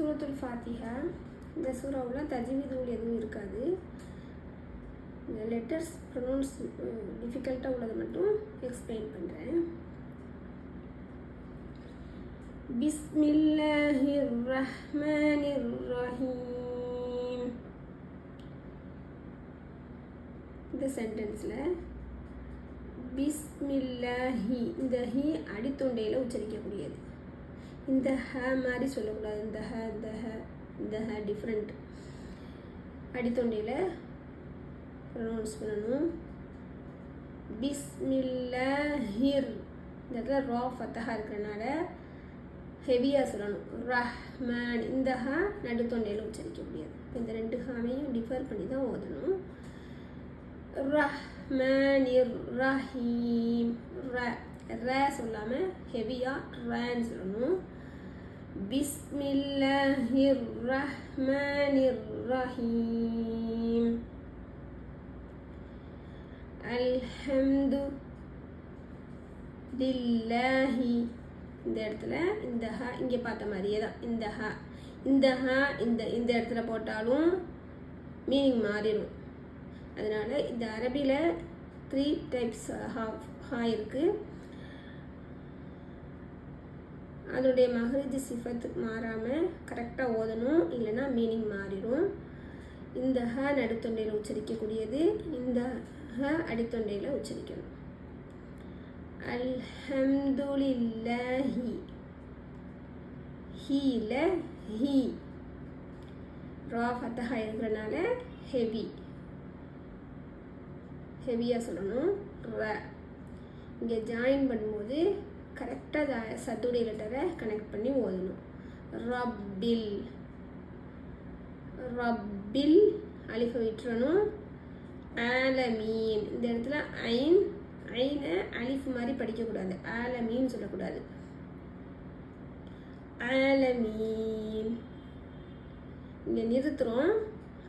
சூரத்துல் ஃபாத்திஹா இந்த சூறாவில் தஜ்வீதுகள் எதுவும் இருக்காது. இந்த லெட்டர்ஸ் ப்ரொனவுன்ஸ் டிஃபிகல்ட்டாக உள்ளதை மட்டும் எக்ஸ்பிளைன் பண்ணுறேன் பிஸ்மில்லாஹிர் ரஹ்மானிர் ரஹீம் இந்த சென்டென்ஸில் பிஸ்மில்லாஹி இந்த ஹி அடித்தொண்டையில் உச்சரிக்கக்கூடியது. இந்த ஹ மாதிரி சொல்லக்கூடாது. இந்த ஹ இந்த ஹ இந்த ஹ டிஃப்ரெண்ட் அடித்தொண்டியில் ப்ரொனவுன்ஸ் பண்ணணும். பிஸ்மில்லாஹிர். இந்த இடத்துல ரா ஃபத்தஹா இருக்கிறனால ஹெவியாக சொல்லணும். ரஹ்மான். இந்த ஹா நடுத்தொண்டையில் உச்சரிக்க முடியாது. இப்போ இந்த ரெண்டு ஹாவையும் டிஃபர் பண்ணி தான் ஓதணும். ரஹ்மானிர் ரஹீம். ர ர சொல்லாமல் ஹெவியாக ரேன்னு சொல்லணும். بسم الله الرحمن الرحيم அல்ஹம்து லில்லாஹி இந்த இடத்துல இந்த ஹ இங்கே பார்த்த மாதிரியே தான். இந்த ஹ இந்த ஹ இந்த இந்த இடத்துல போட்டாலும் மீனிங் மாறிடும். அதனால் இந்த அரபியில் த்ரீ டைப்ஸ் ஹா ஹா இருக்குது அதோடைய மகரிஜி சிஃபத் மாறாமல் கரெக்டாக ஓதணும் இல்லைன்னா மீனிங் மாறிடும். இந்த ஹ நடுத்தொண்டையில் உச்சரிக்கக்கூடியது இந்த ஹ அடித்தொண்டையில் உச்சரிக்கணும். அல்ஹம்துலில்லாஹி. ஹீல ஹீ. ரா ஃபத்தஹா இருக்கிறனால ஹெவி. ஹெவியாக சொல்லணும். ர. இங்கே ஜாயின் பண்ணும்போது கரெக்டாக சத்துடைய லெட்டரை கனெக்ட் பண்ணி ஓதணும். ரப்பில். ரப்பில் அலிஃபை விட்டுறணும். ஆலமீன். இந்த இடத்துல ஐன் ஐனை அலிஃப் மாதிரி படிக்கக்கூடாது. ஆலமீன் சொல்லக்கூடாது. ஆலமீன். இங்கே நிறுத்துகிறோம்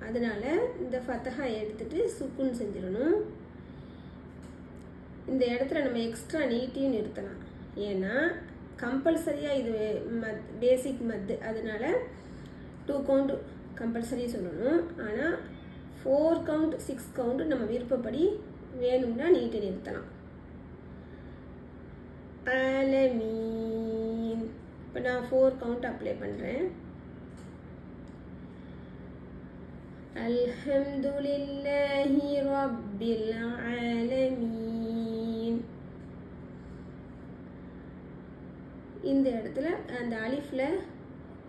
அதனால் இந்த ஃபத்தஹா எடுத்துட்டு சுக்குன்னு செஞ்சிடணும். இந்த இடத்துல நம்ம எக்ஸ்ட்ரா நீட்டியும் நிறுத்தலாம். ஏன்னா கம்பல்சரியாக இது மத் பேசிக் மத்து அதனால் டூ கவுண்ட் கம்பல்சரி சொல்லணும். ஆனால் ஃபோர் கவுண்ட் சிக்ஸ் கவுண்ட் நம்ம விருப்பப்படி வேணும்னா நீட்டை நிறுத்தலாம். அலமீன் இப்போ நான் ஃபோர் கவுண்ட் அப்ளை பண்ணுறேன் அல்ஹம்துலில்லாஹி ரப்பில் ஆலமீன். இந்த இடத்துல அந்த அலிஃபில்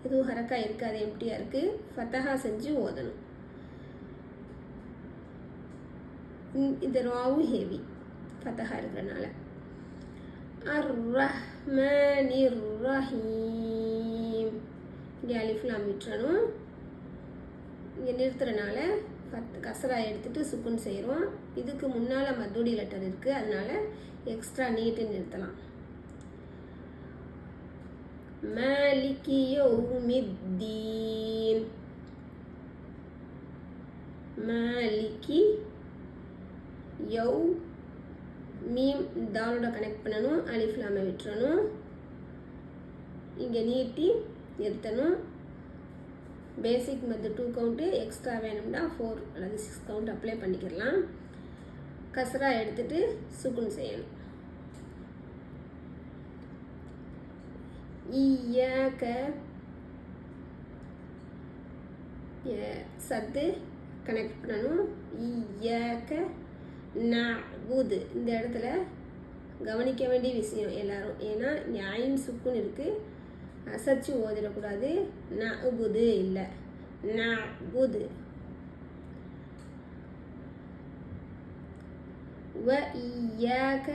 எதுவும் ஹரக்கா இருக்காது எம்டியாக இருக்குது ஃபத்தஹா செஞ்சு ஓதணும். இந்த ராவும் ஹெவி ஃபத்தஹா இருக்கிறனால. அர் ரஹ்மானிர் ரஹீம் இங்கே அலிஃப்லாம் விட்டுறணும் இங்கே நிறுத்துறனால பத்து கசரா எடுத்துகிட்டு சுக்குன் செய்கிறோம் இதுக்கு முன்னால் மதுடி லெட்டர் இருக்குது அதனால் எக்ஸ்ட்ரா நீட்டு நிறுத்தலாம். مالك يوم الدين مالك யௌ மீம் தாலோட கனெக்ட் பண்ணணும் அலிஃப்லாமை விட்டுறணும். இங்கே நீட்டி நிறுத்தணும். பேசிக் மத்து டூ கவுண்ட்டு எக்ஸ்ட்ரா வேணும்னா ஃபோர் அல்லது சிக்ஸ் கவுண்ட் அப்ளை பண்ணிக்கிடலாம் கசரா எடுத்துட்டு சுகுன் செய்யணும். ஈயாக்க சத்து. கனெக்ட் பண்ணணும். ஈயாக்க நபுது இந்த இடத்துல கவனிக்க வேண்டிய விஷயம் எல்லாரும். ஏன்னா நியாயின் சுக்குன்னு இருக்குது அசைச்சு ஓதிடக்கூடாது. நபுது இல்லை. நபுது வ ஈயாக்க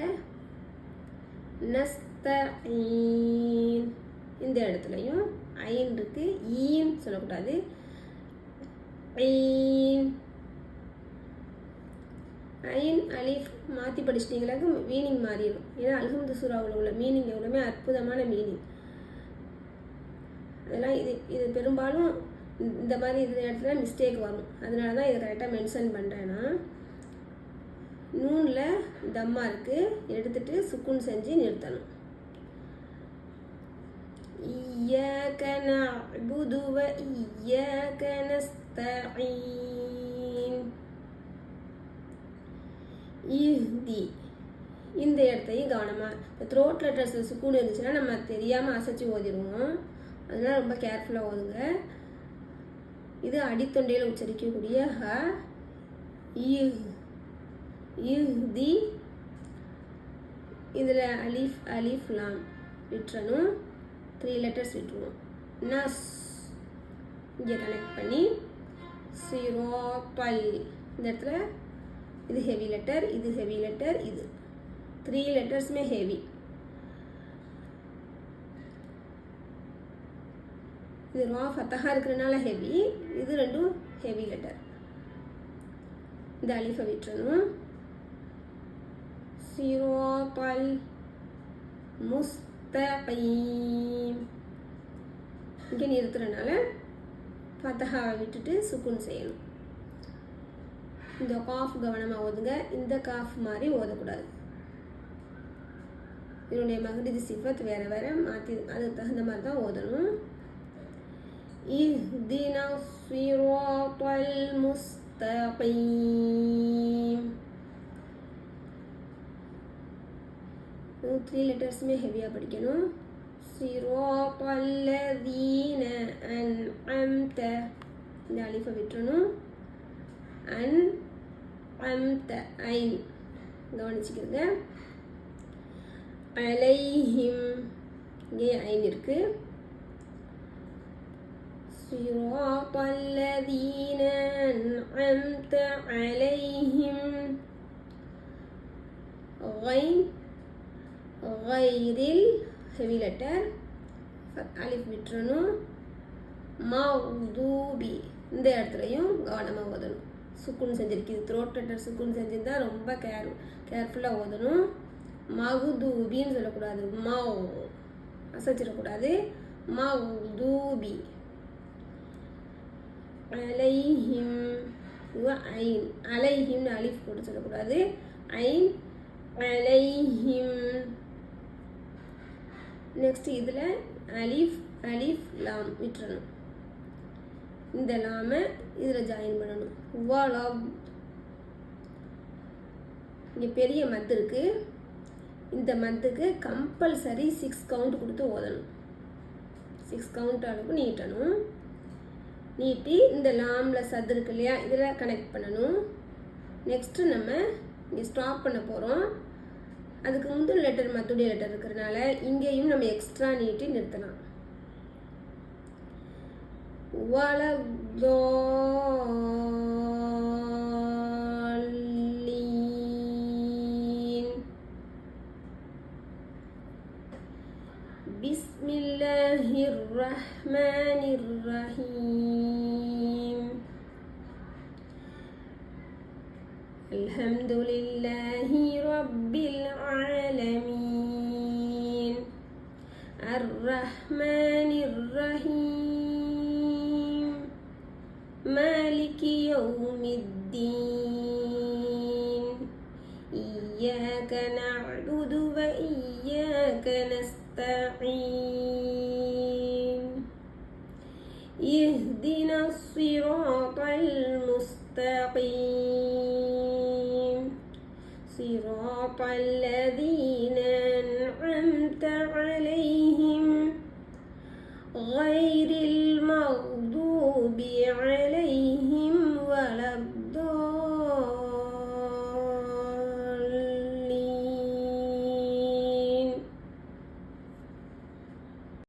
நஸ்தீன் இந்த இடத்துலையும் ஐன் இருக்கு. E ஈன்னு சொல்லக்கூடாது. ஐன் ஐன் அலிஃப் மாற்றி படிச்சிட்டிங்களாக்க மீனிங் மாறிடும் ஏன்னா அல்ஹம்து சூறாவில் உள்ள மீனிங் எவ்வளோமே அற்புதமான மீனிங் அதெல்லாம் இது இது பெரும்பாலும் இந்த மாதிரி இது இடத்துல மிஸ்டேக் வரும். அதனால தான் இதை கரெக்டாக மென்ஷன் பண்ணுறேன்னா நூனில் தம்மா இருக்குது எடுத்துட்டு சுக்குன் செஞ்சு நிறுத்தணும். إياك نعبد وإياك نستعين இஹ்தி இந்த இடத்தையும் கவனமாக இப்போ த்ரோட் லெட்டர்ஸில் சுக்கூன் இருந்துச்சுன்னா நம்ம தெரியாமல் அசைச்சு ஓதிடுவோம் அதனால் ரொம்ப கேர்ஃபுல்லாக ஓதுங்க இது அடித்தொண்டையில் உச்சரிக்கக்கூடிய ஹ இஹ் இஹ்தி இதில் அலிஃப் அலிஃப் லாம் விட்டுறணும் த்ரீ லெட்டர்ஸ் விட்டுருவோம். நஸ். இங்கே கனெக்ட் பண்ணி சிரோப்பல் இந்த இடத்துல இது ஹெவி லெட்டர் இது ஹெவி லெட்டர் இது. த்ரீ லெட்டர்ஸுமே ஹெவி இது ரா ஃபத்தகா இருக்கிறனால ஹெவி இது ரெண்டும் ஹெவி லெட்டர் இந்த அலிஃபை விட்டுறணும். சிரோப்பல் முஸ்தகீம் இங்கே நிறுத்துறனால ஃபத்தஹாவை விட்டுட்டு சுக்குன் செய்யணும். இந்த காஃப் கவனமாக ஓதுங்க. இந்த காஃப் மாதிரி ஓதக்கூடாது. இதனுடைய மகரிதி சிஃபத் வேறு வேறு மாற்றி அதுக்கு தகுந்த மாதிரி தான் ஓதணும். இஹ்தினா சிராத்தல் முஸ்தகீம் த்ரீ லெட்டர்ஸுமே ஹெவியாக படிக்கணும் சிரோப்பல்லதீன அன் அம்த இந்த அலிஃபை விட்டுறணும் அன் அம்த ஐன் கவனிச்சுக்கிறங்க அலைஹிம் இங்கே ஐன் இருக்கு صراط الذين أنعمت عليهم غين غير ஹெவி லெட்டர் அலிஃப் விட்டுறணும் மௌதூபி இந்த இடத்துலையும் கவனமாக ஓதணும் சுக்குன் செஞ்சிருக்கு இது த்ரோட் லெட்டர் சுக்குன் செஞ்சிருந்தா ரொம்ப கேர் கேர்ஃபுல்லாக ஓதணும் மகுதூபின்னு சொல்லக்கூடாது மௌ அசைச்சிடக்கூடாது மௌதூபி அலைஹிம் ஐன் அலைஹிம்னு அலிஃப் போட்டு சொல்லக்கூடாது ஐன் அலைஹிம் நெக்ஸ்ட் இதில் அலீஃப் அலீஃப் லாம் விட்டுறணும். இந்த லாமை இதில் ஜாயின் பண்ணணும். வலம் இங்கே பெரிய மத்து இருக்குது இந்த மத்துக்கு கம்பல்சரி சிக்ஸ் கவுண்ட் கொடுத்து ஓதணும். சிக்ஸ் கவுண்ட் அளவுக்கு நீட்டணும். நீட்டி இந்த லாமில் சத்து இருக்கு இல்லையா இதில் கனெக்ட் பண்ணணும். நெக்ஸ்ட்டு நம்ம இங்கே ஸ்டாப் பண்ண போகிறோம் அதுக்கு முந்தின லெட்டர் மத்துடைய லெட்டர் இருக்கிறனால இங்கேயும் நம்ம எக்ஸ்ட்ரா நீட்டி நிறுத்தலாம் வலதோல்லீன் بسم الله الرحمن الرحيم الحمد لله رب العالمين. الرحمن الرحيم. مالك يوم الدين. إياك نعبد وإياك نستعين. اهدنا الصراط المستقيم. صراط الذين أنعمت عليهم غير